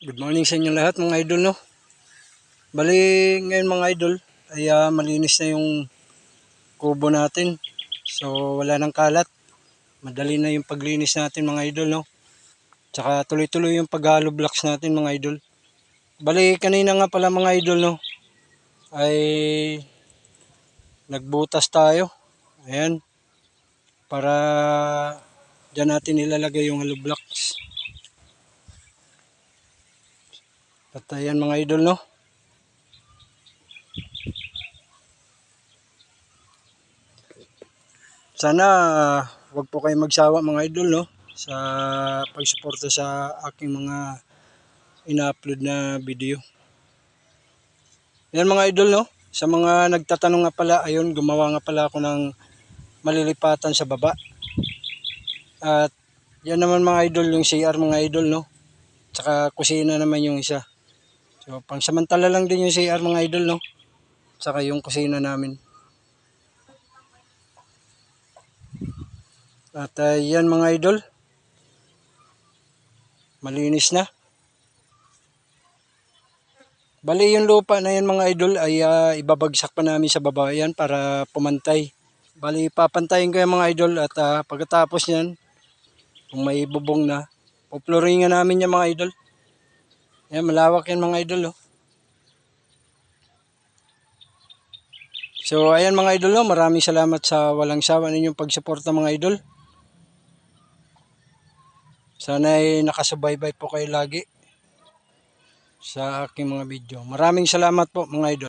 Good morning sa inyo lahat mga idol no. Bali ngayon mga idol ay ah, malinis na yung kubo natin. So wala nang kalat. Madali na yung paglinis natin mga idol no. Tsaka tuloy-tuloy yung paghalo blocks natin mga idol. Bali kanina nga pala mga idol no ay nagbutas tayo. Ayan. Para dyan natin ilalagay yung hollow blocks. At ayan mga idol no. Sana wag po kayo magsawa mga idol no sa pagsuporta sa aking mga ina-upload na video. Yan mga idol no. Sa mga nagtatanong nga pala, ayun gumawa nga pala ako ng malilipatan sa baba. At yan naman mga idol yung CR mga idol no. Tsaka kusina naman yung isa. So pang samantala lang din yung CR mga idol no. Tsaka yung kusina namin. At uh, yan mga idol. Malinis na. Bali yung lupa na yan mga idol ay ah, ibabagsak pa namin sa baba yan para pumantay. Bali papantayin ko yan mga idol at ah, pagkatapos yan kung may bubong na poploringan namin yan mga idol. Yan malawak yan mga idol oh. So ayan mga idol no, maraming salamat sa walang sawa ninyong pagsuporta mga idol. Sana ay nakasubaybay po kayo lagi sa aking mga video. Maraming salamat po mga idol.